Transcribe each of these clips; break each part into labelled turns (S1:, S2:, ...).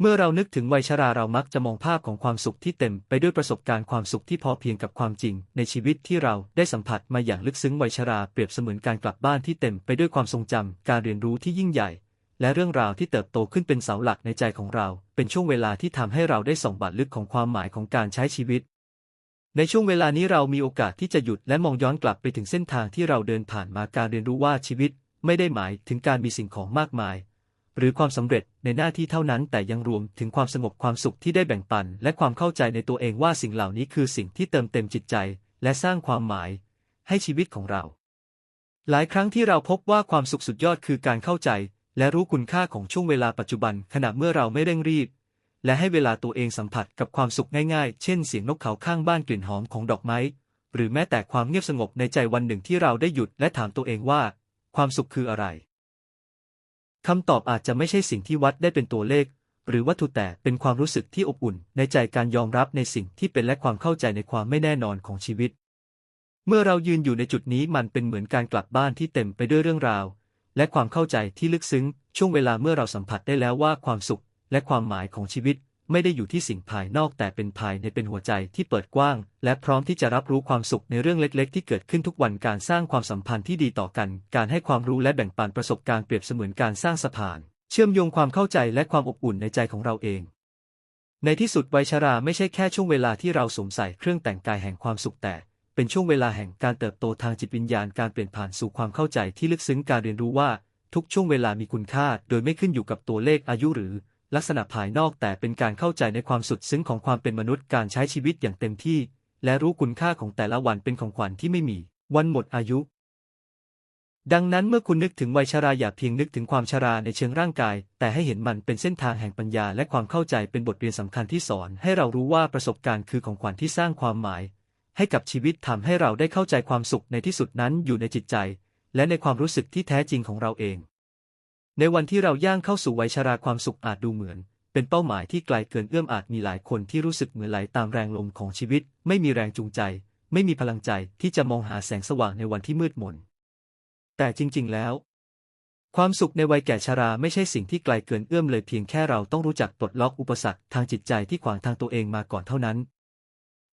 S1: เมื่อเรานึกถึงวัยชราเรามักจะมองภาพของความสุขที่เต็มไปด้วยประสบการณ์ความสุขที่พอเพียงกับความจริง ในชีวิตที่เราได้สัมผัสมาอย่างลึกซึ้งวัยชราเปรียบเสมือนการกลับบ้านที่เต็มไปด้วยความทรงจำการเรียนรู้ที่ยิ่งใหญ่ และเรื่องราวที่เติบโตขึ้นเป็นเสาหลักในใจของเรา เป็นช่วงเวลาที่ทำให้เราได้ส่องบาดลึกของความหมายของการใช้ชีวิต ในช่วงเวลานี้เรามีโอกาสที่จะหยุดและมองย้อนกลับไปถึงเส้นทางที่เราเดินผ่านมาการเรียนรู้ว่าชีวิต ไม่ได้หมายถึงการมีสิ่งของมากมาย หรือความสำเร็จในหน้าที่เท่านั้นแต่ยังรวมถึงความสงบความสุขที่ได้แบ่งปัน และความเข้าใจในตัวเองว่าสิ่งเหล่านี้คือสิ่งที่เติมเต็มจิตใจ และสร้างความหมาย ให้ชีวิตของเรา หลายครั้งที่เราพบว่าความสุขสุดยอดคือการเข้าใจ และรู้คุณค่าของช่วงเวลาปัจจุบันขณะเมื่อเราไม่เร่งรีบ และให้เวลาตัวเองสัมผัสกับความสุขง่ายๆ เช่นเสียงนกเขาข้างบ้านกลิ่นหอมของดอกไม้หรือแม้แต่ความเงียบสงบในใจวันหนึ่งที่เราได้หยุดและถามตัวเองว่า ความสุขคืออะไร คำตอบอาจจะไม่ใช่สิ่งที่วัดได้เป็นตัวเลข หรือวัตถุแต่เป็นความรู้สึกที่อบอุ่น ในใจการยอมรับในสิ่งที่เป็นและความเข้าใจในความไม่แน่นอนของชีวิต เมื่อเรายืนอยู่ในจุดนี้มันเป็นเหมือนการกลับบ้านที่เต็มไปด้วยเรื่องราว และความเข้าใจที่ลึกซึ้ง ช่วงเวลาเมื่อเราสัมผัสได้แล้วว่าความสุข และความหมายของชีวิต ไม่ได้อยู่ที่สิ่งภายนอกแต่เป็นภายในเป็นหัวใจที่เปิดกว้าง และพร้อมที่จะรับรู้ความสุขในเรื่องเล็กๆ ที่เกิดขึ้นทุกวันการสร้างความสัมพันธ์ที่ดีต่อกัน การให้ความรู้และแบ่งปันประสบการณ์เปรียบเสมือนการสร้างสะพาน เชื่อมโยงความเข้าใจและความอบอุ่นในใจของเราเอง ในที่สุดวัยชราไม่ใช่แค่ช่วงเวลาที่เราสวมใส่เครื่องแต่งกายแห่งความสุขแต่เป็นช่วงเวลาแห่งการเติบโตทางจิตวิญญาณการเปลี่ยนผ่านสู่ความเข้าใจที่ลึกซึ้งการเรียนรู้ว่า ทุกช่วงเวลามีคุณค่า โดยไม่ขึ้นอยู่กับตัวเลขอายุหรือ ลักษณะภายนอกแต่เป็นการเข้าใจในความสุดซึ้งของความเป็นมนุษย์การใช้ชีวิตอย่างเต็มที่ และรู้คุณค่าของแต่ละวันเป็นของขวัญที่ไม่มี วันหมดอายุ ดังนั้นเมื่อคุณนึกถึงวัยชราอย่าเพียงนึกถึงความชราในเชิงร่างกาย แต่ให้เห็นมันเป็นเส้นทางแห่งปัญญาและความเข้าใจเป็นบทเรียนสำคัญที่สอน ให้เรารู้ว่าประสบการณ์คือของขวัญที่สร้างความหมาย ให้กับชีวิตทำให้เราได้เข้าใจความสุขในที่สุดนั้นอยู่ในจิตใจ และในความรู้สึกที่แท้จริงของเราเอง ในวันที่เราย่างเข้าสู่วัยชราความสุขอาจดูเหมือน เป็นเป้าหมายที่ไกลเกินเอื้อมอาจมีหลายคนที่รู้สึกเหมือนไหลตามแรงลมของชีวิต ไม่มีแรงจูงใจ ไม่มีพลังใจที่จะมองหาแสงสว่างในวันที่มืดมน แต่จริง ๆ แล้ว ความสุขในวัยแก่ชราไม่ใช่สิ่งที่ไกลเกินเอื้อมเลยเพียงแค่เราต้องรู้จักปลดล็อกอุปสรรคทางจิตใจที่ขวางทางตัวเองมาก่อนเท่านั้น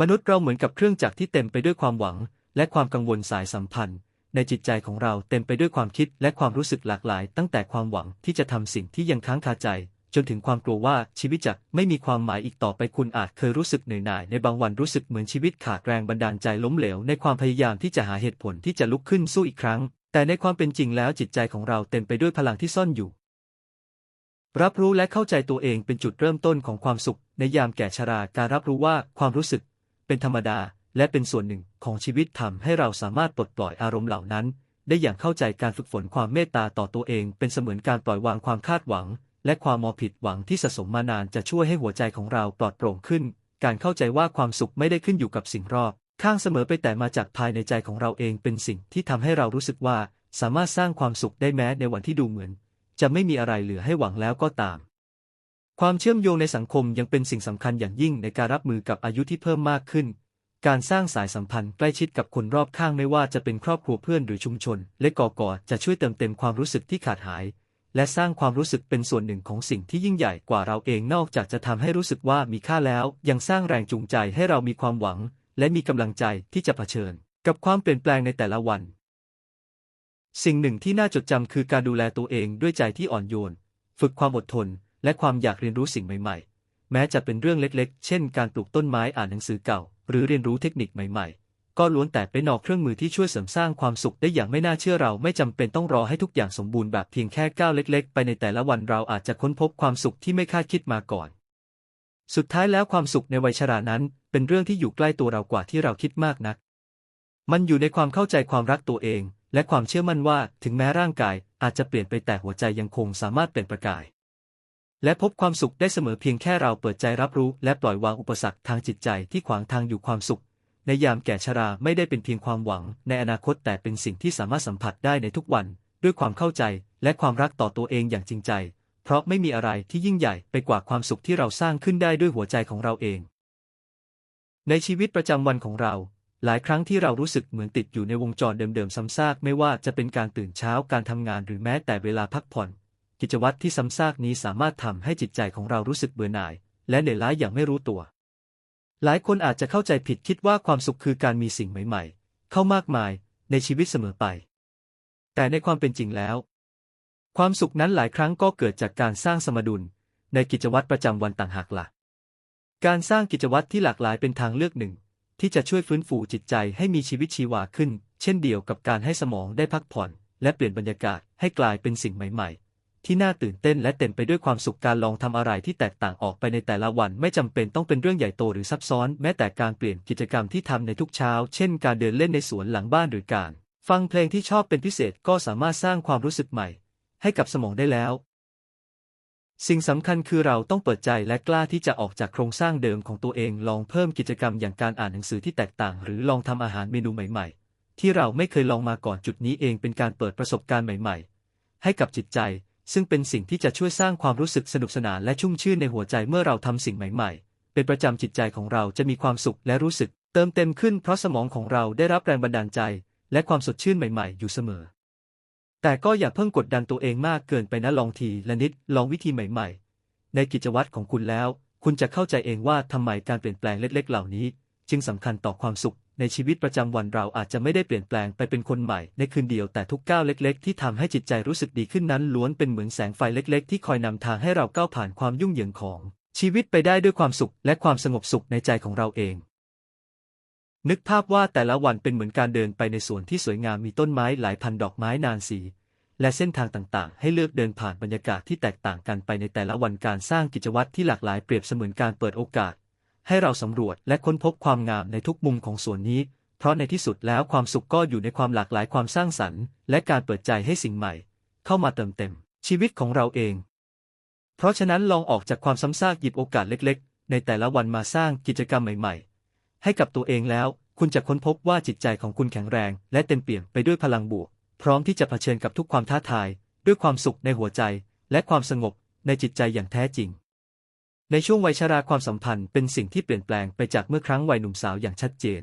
S1: มนุษย์เราเหมือนกับเครื่องจักรที่เต็มไปด้วยความหวัง และความกังวลสายสัมพันธ์ ในจิตใจของเราเต็มไปด้วยความคิดและความรู้สึกหลากหลาย ตั้งแต่ความหวังที่จะทำสิ่งที่ยังค้างคาใจ จนถึงความกลัวว่าชีวิตจะไม่มีความหมายอีกต่อไปคุณอาจเคยรู้สึกเหนื่อยหน่ายในบางวันรู้สึกเหมือนชีวิตขาดแรงบันดาลใจล้มเหลว ในความพยายามที่จะหาเหตุผลที่จะลุกขึ้นสู้อีกครั้ง แต่ในความเป็นจริงแล้วจิตใจของเราเต็มไปด้วยพลังที่ซ่อนอยู่ รับรู้และเข้าใจตัวเองเป็นจุดเริ่มต้นของความสุข ในยามแก่ชราการรับรู้ว่าความรู้สึก เป็นธรรมดา และเป็นส่วนหนึ่งของชีวิตทำให้เราสามารถปลดปล่อยอารมณ์เหล่านั้น ได้อย่างเข้าใจการฝึกฝนความเมตตาต่อตัวเอง เป็นเสมือนการปล่อยวางความคาดหวัง และความมอผิดหวังที่สะสมมานานจะช่วยให้หัวใจของเราปลอดโปร่งขึ้น การเข้าใจว่าความสุขไม่ได้ขึ้นอยู่กับสิ่งรอบข้างเสมอไปแต่มาจากภายในใจของเราเองเป็นสิ่งที่ทำให้เรารู้สึกว่าสามารถสร้างความสุขได้แม้ในวันที่ดูเหมือน จะไม่มีอะไรเหลือให้หวังแล้วก็ตาม ความเชื่อมโยงในสังคมยังเป็นสิ่งสำคัญอย่างยิ่งในการรับมือกับอายุที่เพิ่มมากขึ้น การสร้างสายสัมพันธ์ใกล้ชิดกับคนรอบข้างไม่ว่าจะเป็นครอบครัวเพื่อนหรือชุมชน และก่อกอจะช่วยเติมเต็มความรู้สึกที่ขาดหาย และสร้างความรู้สึกเป็นส่วนหนึ่งของสิ่งที่ยิ่งใหญ่กว่าเราเองนอกจากจะทำให้รู้สึกว่ามีค่าแล้ว ยังสร้างแรงจูงใจให้เรามีความหวัง และมีกำลังใจที่จะเผชิญ กับความเปลี่ยนแปลงในแต่ละวัน สิ่งหนึ่งที่น่าจดจำคือการดูแลตัวเองด้วยใจที่อ่อนโยน ฝึกความอดทน และความอยากเรียนรู้สิ่งใหม่ๆ แม้จะเป็นเรื่องเล็กๆ เช่นการปลูกต้นไม้อ่านหนังสือเก่า หรือเรียนรู้เทคนิคใหม่ๆ ก็ล้วนแต่เป็นนอกเครื่องมือที่ช่วยเสริมสร้างความสุขได้อย่างไม่น่าเชื่อเราไม่จำเป็นต้องรอให้ทุกอย่างสมบูรณ์แบบเพียงแค่ก้าวเล็ก ๆ ไปในแต่ละวันเราอาจจะค้นพบความสุขที่ไม่คาดคิดมาก่อน สุดท้ายแล้วความสุขในวัยชรานั้น เป็นเรื่องที่อยู่ใกล้ตัวเรากว่าที่เราคิดมากนัก มันอยู่ในความเข้าใจความรักตัวเอง และความเชื่อมั่นว่า ถึงแม้ร่างกายอาจจะเปลี่ยนไปแต่หัวใจยังคงสามารถเปล่งประกาย และพบความสุขได้เสมอเพียงแค่เราเปิดใจรับรู้ และปล่อยวางอุปสรรคทางจิตใจที่ขวางทางอยู่ความสุข ในยามแก่ชราไม่ได้เป็นเพียงความหวัง ในอนาคตแต่เป็นสิ่งที่สามารถสัมผัสได้ในทุกวัน ด้วยความเข้าใจและความรักต่อตัวเองอย่างจริงใจ เพราะไม่มีอะไรที่ยิ่งใหญ่ไปกว่าความสุขที่เราสร้างขึ้นได้ด้วยหัวใจของเราเอง ในชีวิตประจำวันของเรา หลายครั้งที่เรารู้สึกเหมือนติดอยู่ในวงจรเดิมๆซ้ำซากไม่ว่าจะเป็นการตื่นเช้าการทำงานหรือแม้แต่เวลาพักผ่อน กิจวัตรที่ซ้ำซากนี้สามารถทำให้จิตใจของเรารู้สึกเบื่อหน่าย และเหนื่อยล้าอย่างไม่รู้ตัว หลายคนอาจจะเข้าใจผิดคิดว่าความสุขคือการมีสิ่งใหม่ ๆ เข้ามากมายในชีวิตเสมอไป แต่ในความเป็นจริงแล้ว ความสุขนั้นหลายครั้งก็เกิดจากการสร้างสมดุล ในกิจวัตรประจำวันต่างหากละ่ะ การสร้างกิจวัตรที่หลากหลายเป็นทางเลือกหนึ่ง ที่จะช่วยฟื้นฟูจิตใจให้มีชีวิตชีวาขึ้น เช่นเดียวกับการให้สมองได้พักผ่อน และเปลี่ยนบรรยากาศให้กลายเป็นสิ่งใหม่ ๆ ที่น่าตื่นเต้นและเต็มไปด้วยความสุขการลองทำอะไรที่แตกต่างออกไปในแต่ละวันไม่จำเป็นต้องเป็นเรื่องใหญ่โตหรือซับซ้อน แม้แต่การเปลี่ยนกิจกรรมที่ทำในทุกเช้า เช่น การเดินเล่นในสวนหลังบ้านหรือการ ฟังเพลงที่ชอบเป็นพิเศษก็สามารถสร้างความรู้สึกใหม่ ให้กับสมองได้แล้ว สิ่งสำคัญคือเราต้องเปิดใจและกล้าที่จะออกจากโครงสร้างเดิมของตัวเองลองเพิ่มกิจกรรมอย่างการอ่านหนังสือที่แตกต่าง หรือลองทำอาหารเมนูใหม่ๆ ที่เราไม่เคยลองมาก่อนจุดนี้เองเป็นการเปิดประสบการณ์ใหม่ ๆ ให้กับจิตใจ ซึ่งเป็นสิ่งที่จะช่วยสร้างความรู้สึกสนุกสนานและชุ่มชื่นในหัวใจเมื่อเราทำสิ่งใหม่ๆ เป็นประจำจิตใจของเราจะมีความสุขและรู้สึกเติมเต็มขึ้นเพราะสมองของเราได้รับแรงบันดาลใจ และความสดชื่นใหม่ๆ อยู่เสมอ แต่ก็อย่าเพิ่งกดดันตัวเองมากเกินไปนะลองทีละนิดลองวิธีใหม่ ๆ ในกิจวัตรของคุณแล้ว คุณจะเข้าใจเองว่าทำไมการเปลี่ยนแปลงเล็ก ๆ เหล่านี้ จึงสำคัญต่อความสุขในชีวิตประจำวันเราอาจจะไม่ได้เปลี่ยนแปลงไปเป็นคนใหม่ในคืนเดียวแต่ทุกก้าวเล็กๆ ที่ทำให้จิตใจรู้สึกดีขึ้นนั้นล้วนเป็นเหมือนแสงไฟเล็ก ๆ ที่คอยนำทางให้เราก้าวผ่านความยุ่งเหยิงของ ชีวิตไปได้ด้วยความสุขและความสงบสุขในใจของเราเอง นึกภาพว่าแต่ละวันเป็นเหมือนการเดินไปในสวนที่สวยงามมีต้นไม้หลายพันดอกไม้นานสี และเส้นทางต่างๆ ให้เลือกเดินผ่านบรรยากาศที่แตกต่างกันไปในแต่ละวันการสร้างกิจวัตรที่หลากหลายเปรียบเสมือนการเปิดโอกาส ให้เราสำรวจและค้นพบความงามในทุกมุมของสวนนี้ เพราะในที่สุดแล้วความสุขก็อยู่ในความหลากหลายความสร้างสรรค์ และการเปิดใจให้สิ่งใหม่ เข้ามาเติมเต็ม ชีวิตของเราเอง เพราะฉะนั้นลองออกจากความซ้ำซากหยิบโอกาสเล็ก ๆ ในแต่ละวันมาสร้างกิจกรรมใหม่ ๆ ให้กับตัวเองแล้ว คุณจะค้นพบว่าจิตใจของคุณแข็งแรง และเต็มเปี่ยมไปด้วยพลังบวก พร้อมที่จะเผชิญกับทุกความท้าทาย ด้วยความสุขในหัวใจ และความสงบในจิตใจอย่างแท้จริง ในช่วงวัยชราความสัมพันธ์เป็นสิ่งที่เปลี่ยนแปลงไปจากเมื่อครั้งวัยหนุ่มสาวอย่างชัดเจน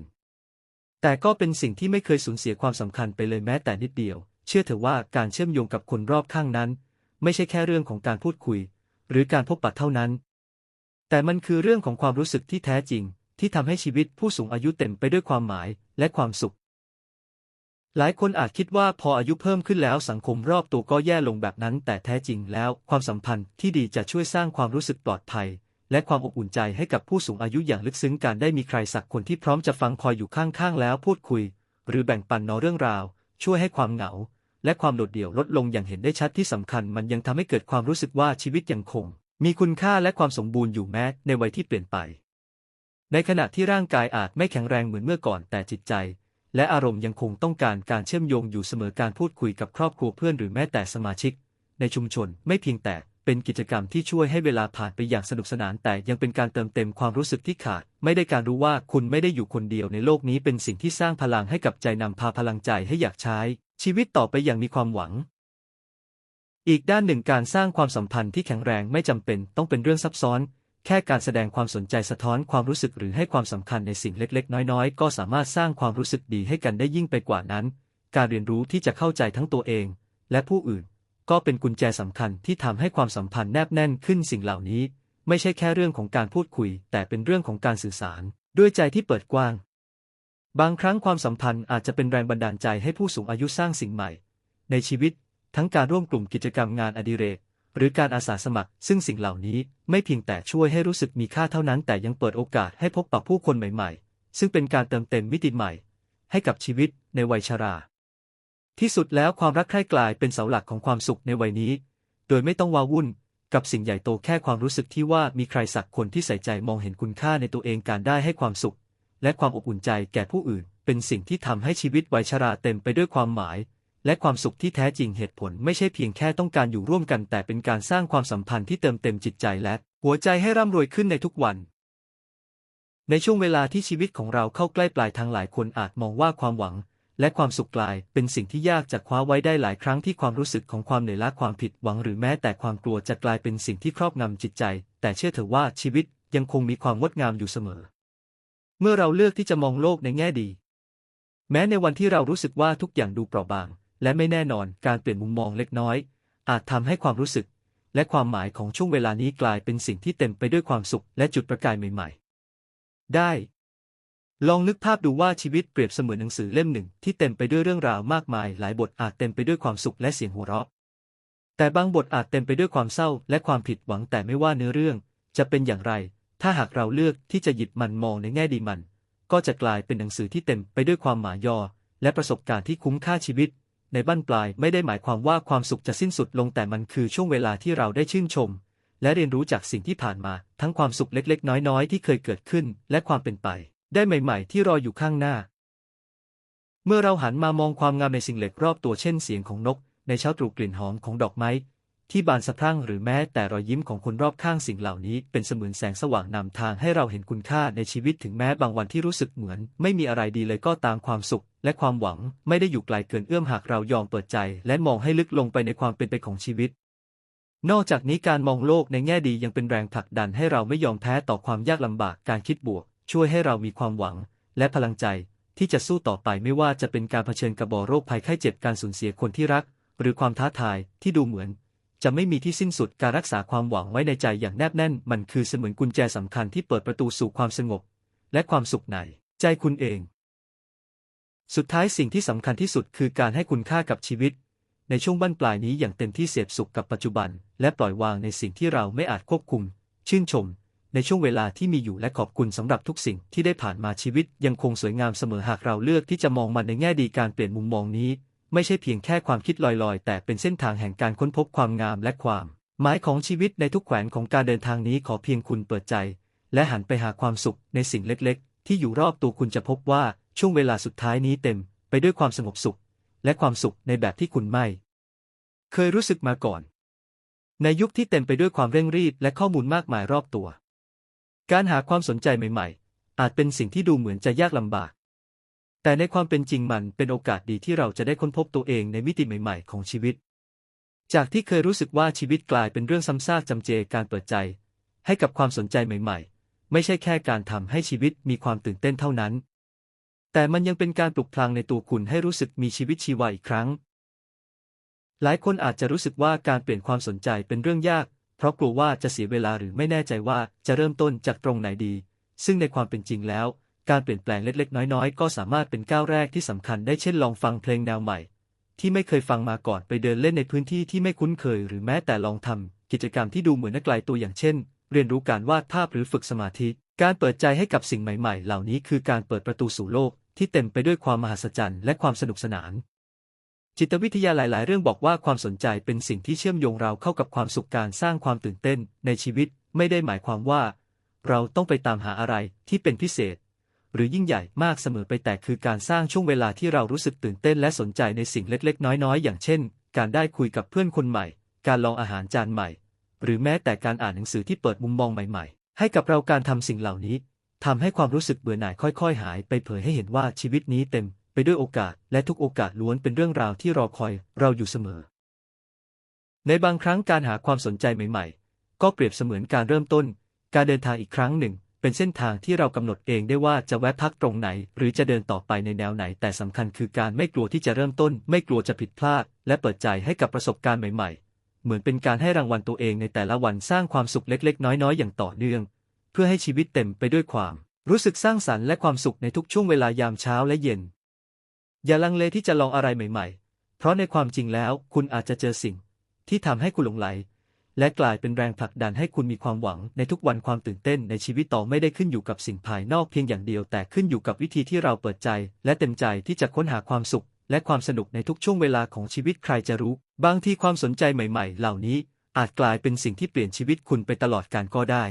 S1: แต่ก็เป็นสิ่งที่ไม่เคยสูญเสียความสำคัญไปเลยแม้แต่นิดเดียว เชื่อเถอะว่าการเชื่อมโยงกับคนรอบข้างนั้น ไม่ใช่แค่เรื่องของการพูดคุย หรือการพบปะเท่านั้น แต่มันคือเรื่องของความรู้สึกที่แท้จริง ที่ทำให้ชีวิตผู้สูงอายุเต็มไปด้วยความหมายและความสุข หลายคนอาจคิดว่าพออายุเพิ่มขึ้นแล้วสังคมรอบตัวก็แย่ลงแบบนั้น แต่แท้จริงแล้วความสัมพันธ์ที่ดีจะช่วยสร้างความรู้สึกปลอดภัย และความอบอุ่นใจให้กับผู้สูงอายุอย่างลึกซึ้งการได้มีใครสักคนที่พร้อมจะฟังคอยอยู่ข้างๆแล้วพูดคุย หรือแบ่งปันนอเรื่องราว ช่วยให้ความเหงา และความโดดเดี่ยวลดลงอย่างเห็นได้ชัดที่สำคัญ มันยังทำให้เกิดความรู้สึกว่าชีวิตยังคง มีคุณค่าและความสมบูรณ์อยู่แม้ในวัยที่เปลี่ยนไป ในขณะที่ร่างกายอาจไม่แข็งแรงเหมือนเมื่อก่อนแต่จิตใจ และอารมณ์ยังคงต้องการการเชื่อมโยงอยู่เสมอการพูดคุยกับครอบครัวเพื่อนหรือแม้แต่สมาชิก ในชุมชนไม่เพียงแต่เป็นกิจกรรมที่ช่วยให้เวลาผ่านไปอย่างสนุกสนาน แต่ยังเป็นการเติมเต็มความรู้สึกที่ขาด ไม่ได้การรู้ว่าคุณไม่ได้อยู่คนเดียวในโลกนี้เป็นสิ่งที่สร้างพลังให้กับใจนำพาพลังใจให้อยากใช้ ชีวิตต่อไปอย่างมีความหวัง อีกด้านหนึ่งการสร้างความสัมพันธ์ที่แข็งแรงไม่จำเป็นต้องเป็นเรื่องซับซ้อน แค่การแสดงความสนใจสะท้อนความรู้สึกหรือให้ความสำคัญในสิ่งเล็กๆ น้อยๆ ก็สามารถสร้างความรู้สึกดีให้กันได้ยิ่งไปกว่านั้น การเรียนรู้ที่จะเข้าใจทั้งตัวเอง และผู้อื่น ก็เป็นกุญแจสำคัญที่ทำให้ความสัมพันธ์แนบแน่นขึ้นสิ่งเหล่านี้ ไม่ใช่แค่เรื่องของการพูดคุย แต่เป็นเรื่องของการสื่อสาร ด้วยใจที่เปิดกว้าง บางครั้งความสัมพันธ์อาจจะเป็นแรงบันดาลใจให้ผู้สูงอายุสร้างสิ่งใหม่ ในชีวิต ทั้งการร่วมกลุ่มกิจกรรมงานอดิเรก หรือการอาสาสมัคร ซึ่งสิ่งเหล่านี้ไม่เพียงแต่ช่วยให้รู้สึกมีค่าเท่านั้น แต่ยังเปิดโอกาสให้พบปะผู้คนใหม่ๆ ซึ่งเป็นการเติมเต็มมิติใหม่ ให้กับชีวิตในวัยชรา ที่สุดแล้วความรักใคร่กลายเป็นเสาหลักของความสุขในวัยนี้ โดยไม่ต้องวาวุ่นกับสิ่งใหญ่โตแค่ความรู้สึกที่ว่ามีใครสักคนที่ใส่ใจมองเห็นคุณค่าในตัวเองการได้ให้ความสุข และความอบอุ่นใจแก่ผู้อื่น เป็นสิ่งที่ทำให้ชีวิตวัยชราเต็มไปด้วยความหมาย และความสุขที่แท้จริงเหตุผลไม่ใช่เพียงแค่ต้องการอยู่ร่วมกันแต่เป็นการสร้างความสัมพันธ์ที่เติมเต็มจิตใจและ หัวใจให้ร่ำรวยขึ้นในทุกวัน ในช่วงเวลาที่ชีวิตของเราเข้าใกล้ปลายทางหลายคนอาจมองว่าความหวัง และความสุขกลาย เป็นสิ่งที่ยากจะคว้าไว้ได้หลายครั้งที่ความรู้สึกของความเหนื่อยล้าความผิดหวังหรือแม้แต่ความกลัวจะกลายเป็นสิ่งที่ครอบงำจิตใจ แต่เชื่อเถอะว่าชีวิตยังคงมีความงดงามอยู่เสมอ เมื่อเราเลือกที่จะมองโลกในแง่ดี แม้ในวันที่เรารู้สึกว่าทุกอย่างดูเปราะบาง และไม่แน่นอนการเปลี่ยนมุมมองเล็กน้อย อาจทำให้ความรู้สึก และความหมายของช่วงเวลานี้กลายเป็นสิ่งที่เต็มไปด้วยความสุขและจุดประกายใหม่ๆ ได้ ลองนึกภาพดูว่าชีวิตเปรียบเสมือนหนังสือเล่มหนึ่งที่เต็มไปด้วยเรื่องราวมากมาย หลายบทอาจเต็มไปด้วยความสุขและเสียงหัวเราะ แต่บางบทอาจเต็มไปด้วยความเศร้าและความผิดหวังแต่ไม่ว่าเนื้อเรื่อง จะเป็นอย่างไร ถ้าหากเราเลือกที่จะหยิบมันมองในแง่ดีมัน ก็จะกลายเป็นหนังสือที่เต็มไปด้วยความหมายยอ และประสบการณ์ที่คุ้มค่าชีวิต ในบั้นปลายไม่ได้หมายความว่าความสุขจะสิ้นสุดลงแต่มันคือช่วงเวลาที่เราได้ชื่นชม และเรียนรู้จากสิ่งที่ผ่านมา ทั้งความสุขเล็ก ๆ น้อยๆ ที่เคยเกิดขึ้น และความเป็นไป ได้ใหม่ ๆ ที่รออยู่ข้างหน้า เมื่อเราหันมามองความงามในสิ่งเล็กรอบตัวเช่นเสียงของนก ในเช้าตรู่กลิ่นหอมของดอกไม้ที่บานสะพรั่งหรือแม้แต่รอยยิ้มของคนรอบข้างสิ่งเหล่านี้ เป็นเสมือนแสงสว่างนำทางให้เราเห็นคุณค่าในชีวิตถึงแม้บางวันที่รู้สึกเหมือน ไม่มีอะไรดีเลยก็ตามความสุข และความหวังไม่ได้อยู่ไกลเกินเอื้อมหากเรายอมเปิดใจ และมองให้ลึกลงไปในความเป็นไปของชีวิต นอกจากนี้การมองโลกในแง่ดียังเป็นแรงผลักดันให้เราไม่ยอมแพ้ต่อความยากลำบากการคิดบวก ช่วยให้เรามีความหวัง และพลังใจที่จะสู้ต่อไปไม่ว่าจะเป็นการเผชิญกับบ่อโรคภัยไข้เจ็บการสูญเสียคนที่รัก หรือความท้าทายที่ดูเหมือน จะไม่มีที่สิ้นสุดการรักษาความหวังไว้ในใจอย่างแนบแน่น มันคือเสมือนกุญแจสำคัญที่เปิดประตูสู่ความสงบ และความสุขในใจคุณเอง สุดท้ายสิ่งที่สำคัญที่สุดคือการให้คุณค่ากับชีวิต ในช่วงบั้นปลายนี้อย่างเต็มที่เสพสุขกับปัจจุบัน และปล่อยวางในสิ่งที่เราไม่อาจควบคุม ชื่นชม ในช่วงเวลาที่มีอยู่และขอบคุณสำหรับทุกสิ่งที่ได้ผ่านมาชีวิต ยังคงสวยงามเสมอหากเราเลือกที่จะมองมันในแง่ดีการเปลี่ยนมุมมองนี้ ไม่ใช่เพียงแค่ความคิดลอยๆ แต่เป็นเส้นทางแห่งการค้นพบความงามและความ หมายของชีวิตในทุกแขวนของการเดินทางนี้ขอเพียงคุณเปิดใจ และหันไปหาความสุขในสิ่งเล็ก ๆ ที่อยู่รอบตัวคุณจะพบว่าช่วงเวลาสุดท้ายนี้เต็มไปด้วยความสงบสุข และความสุขในแบบที่คุณไม่ เคยรู้สึกมาก่อน ในยุคที่เต็มไปด้วยความเร่งรีบและข้อมูลมากมายรอบตัว การหาความสนใจใหม่ ๆ อาจเป็นสิ่งที่ดูเหมือนจะยากลำบาก แต่ในความเป็นจริงมันเป็นโอกาสดีที่เราจะได้ค้นพบตัวเองในมิติใหม่ ๆ ของชีวิต จากที่เคยรู้สึกว่าชีวิตกลายเป็นเรื่องซ้ำซากจำเจการเปิดใจ ให้กับความสนใจใหม่ ๆ ไม่ใช่แค่การทำให้ชีวิตมีความตื่นเต้นเท่านั้น แต่มันยังเป็นการปลุกพลังในตัวคุณให้รู้สึกมีชีวิตชีวาอีกครั้ง หลายคนอาจจะรู้สึกว่าการเปลี่ยนความสนใจเป็นเรื่องยาก เพราะกลัวว่าจะเสียเวลาหรือไม่แน่ใจว่าจะเริ่มต้นจากตรงไหนดี ซึ่งในความเป็นจริงแล้ว การเปลี่ยนแปลงเล็กๆ น้อยๆ ก็สามารถเป็นก้าวแรกที่สำคัญได้เช่นลองฟังเพลงแนวใหม่ ที่ไม่เคยฟังมาก่อนไปเดินเล่นในพื้นที่ที่ไม่คุ้นเคย หรือแม้แต่ลองทำกิจกรรมที่ดูเหมือนน่าไกลตัวอย่างเช่น เรียนรู้การวาดภาพหรือฝึกสมาธิ การเปิดใจให้กับสิ่งใหม่ๆ เหล่านี้คือการเปิดประตูสู่โลกที่เต็มไปด้วยความมหัศจรรย์และความสนุกสนาน จิตวิทยาหลาย ๆ เรื่องบอกว่าความสนใจเป็นสิ่งที่เชื่อมโยงเราเข้ากับความสุขการสร้างความตื่นเต้นในชีวิตไม่ได้หมายความว่า เราต้องไปตามหาอะไรที่เป็นพิเศษ หรือยิ่งใหญ่มากเสมอไปแต่คือการสร้างช่วงเวลาที่เรารู้สึกตื่นเต้นและสนใจในสิ่งเล็ก ๆ น้อย ๆ อย่างเช่น การได้คุยกับเพื่อนคนใหม่ การลองอาหารจานใหม่ หรือแม้แต่การอ่านหนังสือที่เปิดมุมมองใหม่ ๆ ให้กับเราการทำสิ่งเหล่านี้ทำให้ความรู้สึกเบื่อหน่ายค่อย ๆ หายไปเผยให้เห็นว่าชีวิตนี้เต็มไปด้วยโอกาส และทุกโอกาสล้วนเป็นเรื่องราวที่รอคอยเราอยู่เสมอ ในบางครั้งการหาความสนใจใหม่ ๆ ก็เปรียบเสมือนการเริ่มต้น การเดินทางอีกครั้งหนึ่ง เป็นเส้นทางที่เรากำหนดเองได้ว่าจะแวะพักตรงไหน หรือจะเดินต่อไปในแนวไหน แต่สำคัญคือการไม่กลัวที่จะเริ่มต้น ไม่กลัวจะผิดพลาด และเปิดใจให้กับประสบการณ์ใหม่ ๆ เหมือนเป็นการให้รางวัลตัวเองในแต่ละวันสร้างความสุขเล็กๆ น้อยๆ อย่างต่อเนื่อง เพื่อให้ชีวิตเต็มไปด้วยความ รู้สึกสร้างสรรค์และความสุขในทุกช่วงเวลายามเช้าและเย็น อย่าลังเลที่จะลองอะไรใหม่ ๆ เพราะในความจริงแล้วคุณอาจจะเจอสิ่ง ที่ทำให้คุณหลงไหล และกลายเป็นแรงผลักดันให้คุณมีความหวังในทุกวันความตื่นเต้นในชีวิตต่อไม่ได้ขึ้นอยู่กับสิ่งภายนอกเพียงอย่างเดียวแต่ขึ้นอยู่กับวิธีที่เราเปิดใจ และเต็มใจที่จะค้นหาความสุข และความสนุกในทุกช่วงเวลาของชีวิตใครจะรู้ บางทีความสนใจใหม่ๆ เหล่านี้อาจกลายเป็นสิ่งที่เปลี่ยนชีวิตคุณไปตลอดกาลก็ได้